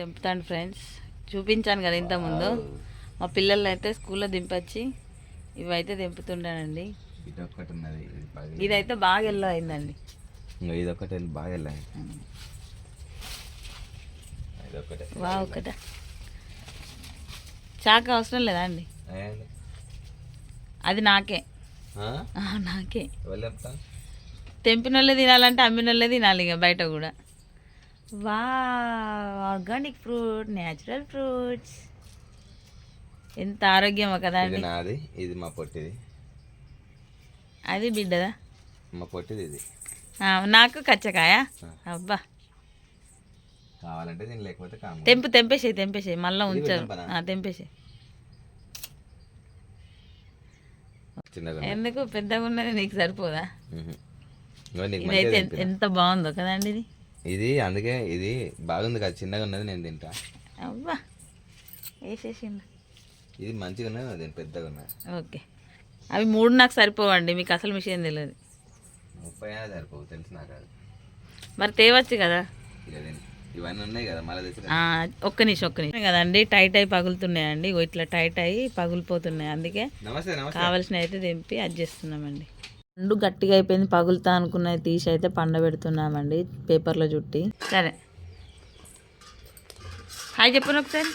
దింపుతాను friends. చూపించాను కదా ఇంతకుముందు. మా పిల్లల్ని అయితే స్కూల్లో దింపచ్చి ఇవైతే దింపుతుంటానండి ఇదైతే బాగా ఎల్లో అయిందండి. ఇంకా ఇది ఒక్కటి బాగా వా ఒకట చాక అవసరం లేదా అండి. అది నాకే. నాకే. ఎవరు చెప్తా తెంపిన వాళ్ళే తినాలంటే అమ్మిన వాళ్ళే తినాలి ఇక బయట కూడా. వా ఆర్గానిక్ ఫ్రూట్ న్యాచురల్ ఫ్రూట్స్ ఎంత ఆరోగ్యమో కదా ఇది నాది ఇది మా పొట్టిది. అది బిడ్డదా? మా పొట్టిది ఇది. నాకు కచ్చకాయ? అబ్బా. కావాలంటే లేకపోతే తెంపు తెంపేసేయి తెంపేసేయి. మళ్ళీ ఉంచారు తెంపేసేయి. ఎందుకు? పెద్దగా ఉన్నది నీకు సరిపోదా? ఇదైతే. ఎంత బాగుందో కదండి ఇది. ఇది అందుకే ఇది బాగుంది కదా చిన్నగా ఉన్నది నేను తింటా. అబ్బా వేసేసిండు. ఇది మంచిగా ఉన్నది పెద్దగా ఉన్నది. ఓకే. అవి మూడు నాకు సరిపోవండి మీకు అసలు విషయం తెలియదు. ముప్పై అయినా సరిపోవు తెలుసు నాకు అది. మరి తేవచ్చు కదా? ఇవన్నీ ఉన్నాయి కదా మళ్ళీ ఒక్క నిమిషం ఒక్క నిమిషం. కదండి టైట్ అయి పగులుతున్నాయండి ఇట్లా టైట్ అయ్యి పగులిపోతున్నాయి అందుకే కావలసిన అయితే తెంపి అది చేస్తున్నామండి. పండు గట్టిగా అయిపోయింది. పగులుతా అనుకున్నది తీసి అయితే పండబెడుతున్నామండి పేపర్లో చుట్టి సరే. హాయ్ చెప్పండి ఒకసారి.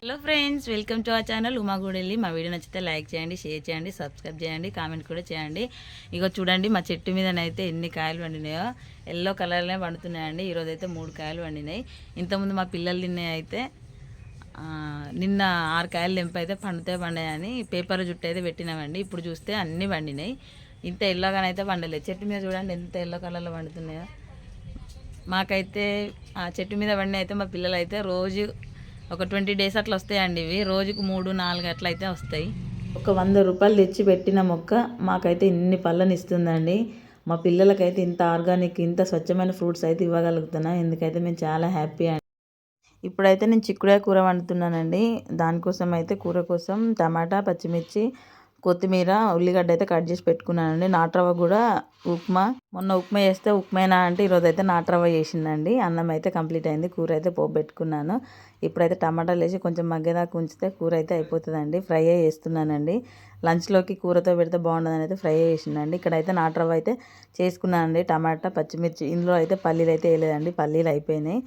Hello friends welcome to our channel ఉమాగూడెల్లి మా వీడియో నచ్చితే లైక్ చేయండి షేర్ చేయండి సబ్స్క్రైబ్ చేయండి కామెంట్ కూడా చేయండి. ఇగో చూడండి మా చెట్టు మీదనైతే ఎన్ని కాయలు పండినాయో. ఎల్లో కలర్లోనే పండుతున్నాయండి. ఈరోజు అయితే మూడు కాయలు పండినాయి. ఇంతకుముందు మా పిల్లలు తిన్నాయి అయితే నిన్న ఆరు కాయలు తెంపి అయితే పండుతే పండాయని పేపర్ జుట్టు అయితే పెట్టినామండి. ఇప్పుడు చూస్తే అన్నీ పండినాయి. ఇంత ఎల్లోగానైతే పండలేదు చెట్టు మీద చూడండి ఎంత ఎల్లో కలర్లో పండుతున్నాయో. మాకైతే ఆ చెట్టు మీద వండి అయితే మా పిల్లలు అయితే రోజు ఒక ట్వంటీ డేస్ అట్లా వస్తాయండి ఇవి. రోజుకు మూడు నాలుగు అట్లా అయితే వస్తాయి. ఒక వంద రూపాయలు తెచ్చి పెట్టిన మొక్క మాకైతే ఇన్ని పళ్ళని ఇస్తుందండి మా పిల్లలకైతే ఇంత ఆర్గానిక్ ఇంత స్వచ్ఛమైన ఫ్రూట్స్ అయితే ఇవ్వగలుగుతున్నా. ఎందుకైతే మేము చాలా హ్యాపీ అండి. ఇప్పుడైతే నేను చిక్కుడుకాయ కూర వండుతున్నానండి. దానికోసం అయితే కూర కోసం టమాటా పచ్చిమిర్చి కొత్తిమీర ఉల్లిగడ్డ అయితే కట్ చేసి పెట్టుకున్నానండి. నాట్రవ్వ కూడా ఉప్మా. మొన్న ఉప్మా చేస్తే ఉప్మేనా అంటే ఈరోజు అయితే నాట్రవ్వ చేసిందండి. అన్నం అయితే కంప్లీట్ అయింది. కూర అయితే పోబెట్టుకున్నాను పెట్టుకున్నాను ఇప్పుడైతే టమాటాలు వేసి కొంచెం మగ్గేదాకా ఉంచితే కూర అయితే అయిపోతుందండి. ఫ్రై చేస్తున్నానండి. లంచ్లోకి కూరతో పెడితే బాగుండదని అయితే ఫ్రై చేసిందండి. ఇక్కడైతే నాట్రవ్వ అయితే చేసుకున్నానండి. టమాటా పచ్చిమిర్చి ఇందులో అయితే పల్లీలు అయితే వేయలేదండి. పల్లీలు అయిపోయినాయి.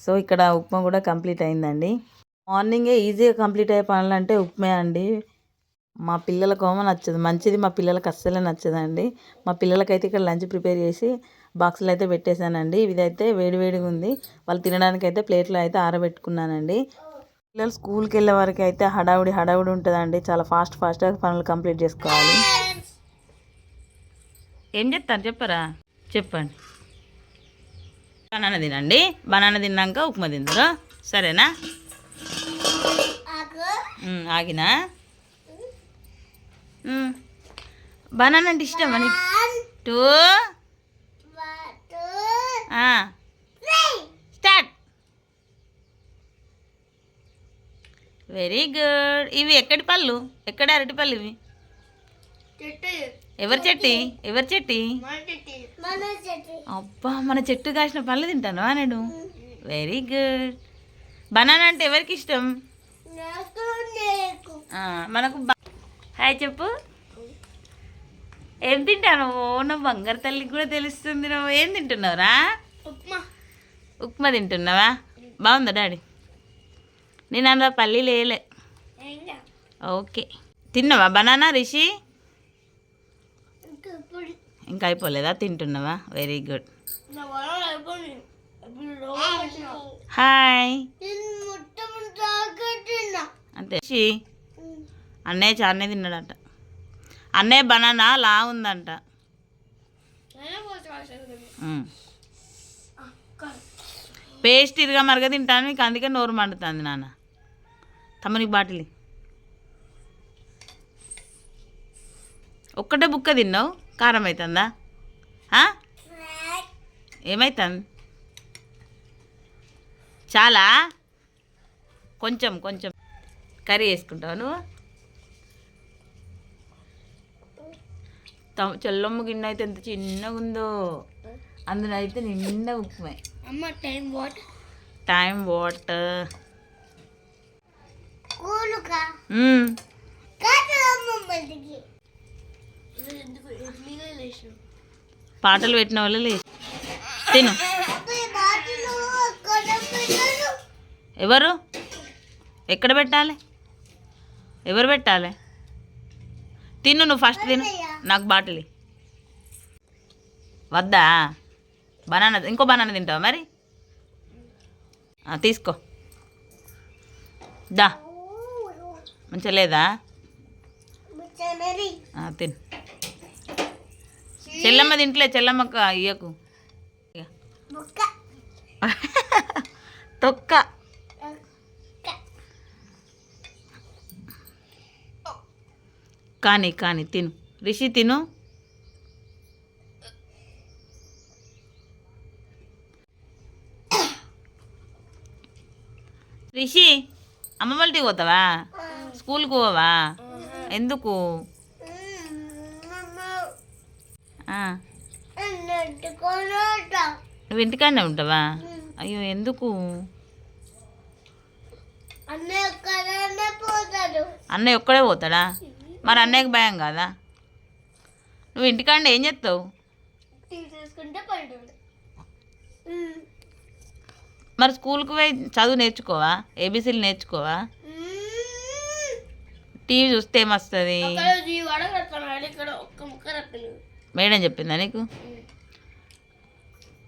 సో ఇక్కడ ఉప్మా కూడా కంప్లీట్ అయిందండి. మార్నింగే ఈజీగా కంప్లీట్ అయ్యే పనులు అంటే ఉప్మా అండి. మా పిల్లలకేమో నచ్చదు. మంచిది మా పిల్లలకి అస్సలే నచ్చదండి. మా పిల్లలకైతే ఇక్కడ లంచ్ ప్రిపేర్ చేసి బాక్సులు అయితే పెట్టేశానండి. ఇదైతే వేడివేడిగా ఉంది. వాళ్ళు తినడానికి అయితే ప్లేట్లో అయితే ఆరబెట్టుకున్నానండి. పిల్లలు స్కూల్కి వెళ్ళే వరకు అయితే హడావుడి హడావుడి ఉంటుందండి. చాలా ఫాస్ట్ ఫాస్ట్గా పనులు కంప్లీట్ చేసుకోవాలి. ఏం చెప్తారు చెప్పరా? చెప్పండి. బనానా తినండి. బనానా తిన్నాక ఉప్మా తిందరు. సరేనా? ఆగినా. బనానా అంటే ఇష్టమా నీకు టూ. స్టార్ట్. Very good. ఇవి ఎక్కడి పళ్ళు? ఎక్కడ అరటి పళ్ళు ఇవి? ఎవరి చెట్టి? ఎవరి చెట్టి? అబ్బా మన చెట్టు కాసిన పళ్ళు తింటాను నేను వెరీ గుడ్ బనానా అంటే ఎవరికి ఇష్టం? ఆ, మనకు హాయ్ చెప్పు. ఏం తింటాను ఓ నా బంగారు తల్లికి కూడా తెలుస్తుంది నువ్వు. ఏం తింటున్నావురా? ఉప్మా. తింటున్నావా? బాగుందా డాడీ? నేను అందులో పల్లీలు వేయలే. ఓకే. తిన్నావా బనానా రిషి? ఇంకా అయిపోలేదా? తింటున్నావా? వెరీ గుడ్ హాయ్ అంతే. అన్నయ్య చానే తిన్నాడంట. అన్నయ్య బనానా లా ఉందంట. పేస్ట్ ఇరుగా మరగ తింటాను. నీకు అందుకే నోరు మండుతుంది నాన్న. తమ్మునికి బాటిల్ ఒక్కటే బుక్క తిన్నావు? కారం అవుతుందా? ఏమవుతుంది చాలా? కొంచెం కొంచెం కర్రీ వేసుకుంటావు నువ్వు? చెల్లమ్మ గిన్నె అయితే ఎంత చిన్నగా ఉందో. అందులో అయితే నిండా ఉప్మే. అమ్మ టైం వాట్? టైం వాట్ కూలుగా Hmm. కాదు అమ్మ మళ్ళీ ఎందుకు ఎర్లీగా లేచిన పాటలు పెట్టిన వాళ్ళు లే తిను. ఎవరు? ఎక్కడ పెట్టాలి? ఎవరు పెట్టాలి? తిను నువ్వు ఫస్ట్ తిను. నాకు బాటిల్. వద్దా? బనానా ఇంకో బనానా తింటావా మరి? తీసుకో. దా. మంచిగా లేదా? తిను. చెల్లమ్మ తింటలే చెల్లమ్మక్క అయ్యకు తొక్క. కానీ కానీ తిను. రిషి తిను. రిషి అమ్మమ్మల్టీ పోతావా? స్కూల్కి పోవా? ఎందుకు? నువ్వు ఇంటికాడనే ఉంటావా? అయ్యో ఎందుకు? అన్నయ్య ఒక్కడే పోతాడా? మరి అన్నయ్యకి భయం కాదా? నువ్వు ఇంటికాడ ఏం చేస్తావు? మరి స్కూల్కి పోయి చదువు నేర్చుకోవా? ఏబీసీలు నేర్చుకోవా? టీవీ చూస్తే ఏమొస్తుంది? మేడం చెప్పిందా నీకు?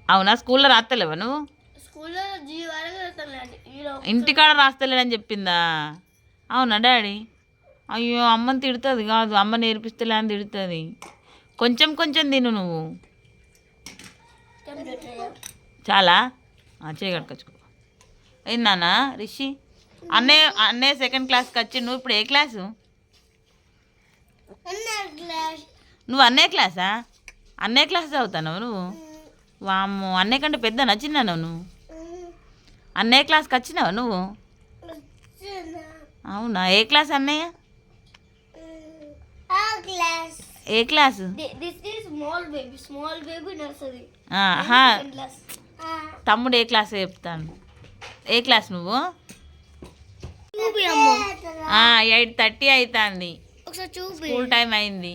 అవునా? స్కూల్లో రాస్తలేవా నువ్వు? ఇంటికాడ రాస్తలేడని చెప్పిందా? అవునా డాడీ? అయ్యో అమ్మని తిడుతుంది కాదు. అమ్మ నేర్పిస్తలే అని తిడుతుంది. కొంచెం కొంచెం తిను నువ్వు. చాలా? ఆ, చేయి కట్టుకొచ్చుకో ఏందన్నా రిషి? అన్నయ్య అన్నయ్య సెకండ్ క్లాస్కి వచ్చి నువ్వు ఇప్పుడు ఏ క్లాస్ నువ్వు అన్నే క్లాసా? అన్నే క్లాస్ చదువుతాను నువ్వు? వాము అన్నే కంటే పెద్ద చిన్నావు నువ్వు? అన్నే క్లాస్కి వచ్చినావు నువ్వు? అవునా? ఏ క్లాస్ అన్నయ్య? ఏ క్లాస్? తమ్ముడు ఏ క్లాస్ చెప్తాను? ఏ క్లాస్ నువ్వు? ఎయిట్ థర్టీ అవుతుంది స్కూల్ టైం అయింది.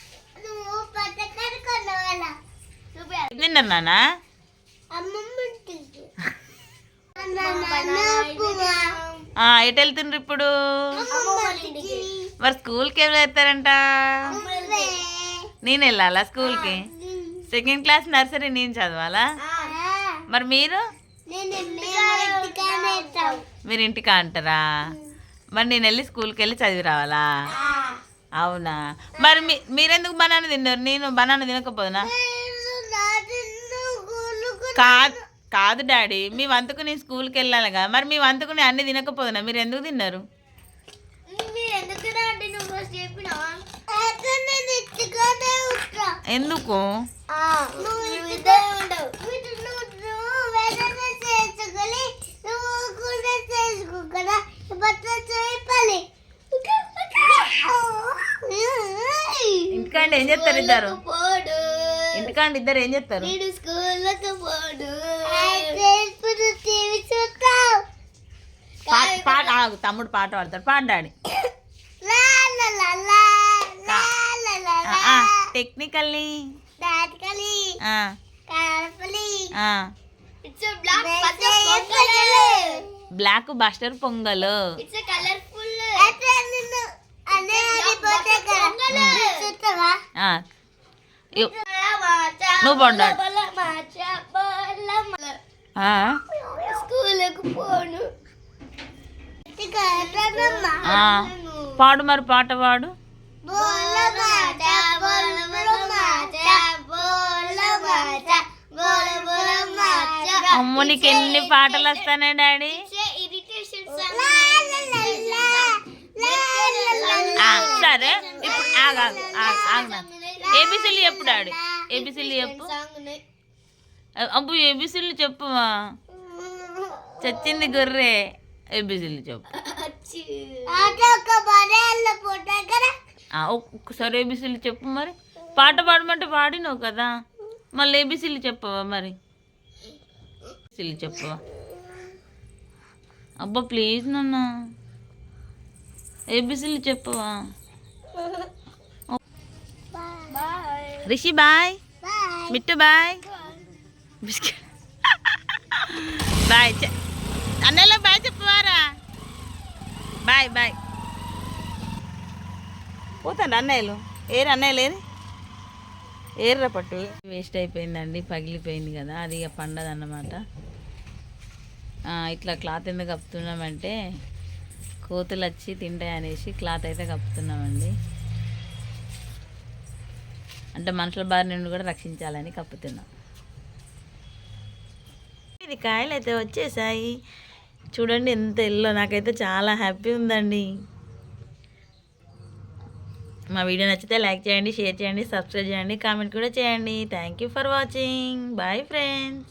తిన్నారు ఆ, ఎటు వెళ్తుండ్రు ఇప్పుడు? మరి స్కూల్కి ఎవరు వెళ్తారంట నేను వెళ్ళాలా స్కూల్కి? సెకండ్ క్లాస్ నర్సరీ నేను చదవాలా? మరి మీరు? నేను మీరు ఇంటికి అంటారా? మరి నేను వెళ్ళి స్కూల్కి వెళ్ళి చదివి రావాలా? అవునా? మరి మీరెందుకు బనానా తిన్నారు? నేను బనానా తినకపోదునా? కాదు కాదు డాడీ. మీ వంతుకు నేను స్కూల్కి వెళ్ళాలిగా మరి మీ వంతుకు నేను అన్ని తినకపోదునా? మీరు ఎందుకు తిన్నారు? ఎందుకు ఇంటికాండి ఏం చేస్తారు ఇద్దరు? ఇంటికాండి ఇద్దరు ఏం చేస్తారు? ఆగు తమ్ముడు పాట పాడతాడు పాడాడి టెక్నికల్లీ బ్లాక్ బస్టర్ పొంగల్ నువ్వు పండు స్కూల్కి పోను పాడు మరి పాట పాడు. బోల మాట బోల బోల మాట బోల మాట బోల బోల మాట అమ్మో నీకు ఎన్ని పాటలు వస్తానే డాడీ? సరే ఇప్పుడు ఆగా ఆగనా ఏబిసిలు చెప్పు డాడీ. ఏబిసిలు చెప్పు. అబ్బు ఏబిసిలు చెప్పుమా చచ్చింది గొర్రె. ఏబిసిలు చెప్పు. ఒక్కసారి ఏబిసీలు చెప్పు మరి. పాట పాడమంటే పాడినావు కదా. మళ్ళీ ఏబిసీలు చెప్పవా మరి? ఏబిసిలు చెప్పవా? అబ్బా ప్లీజ్ నాన్న. ఏబిసీలు చెప్పవా? Rishi bye. Mittu bye. Biscuit bye అన్నలో bye చెప్పు. Bye bye. పోతాండి అన్నయ్యలు? ఏరు అన్నయ్యలు ఏరి? ఏర్రా పట్టు. వేస్ట్ అయిపోయిందండి పగిలిపోయింది కదా అది ఇక పండదన్నమాట. ఇట్లా క్లాత్ ఎందుకు కప్పుతున్నామంటే కోతులు వచ్చి తింటాయి అనేసి క్లాత్ అయితే కప్పుతున్నామండి. అంటే మనుషుల బారి నుండి కూడా రక్షించాలని కప్పుతున్నాం. ఇది కాయలు అయితే వచ్చేసాయి. చూడండి ఎంత ఎల్లో నాకైతే చాలా హ్యాపీ ఉందండి. మా వీడియో నచ్చితే లైక్ చేయండి షేర్ చేయండి సబ్స్క్రైబ్ చేయండి కామెంట్ కూడా చేయండి. Thank you for watching bye friends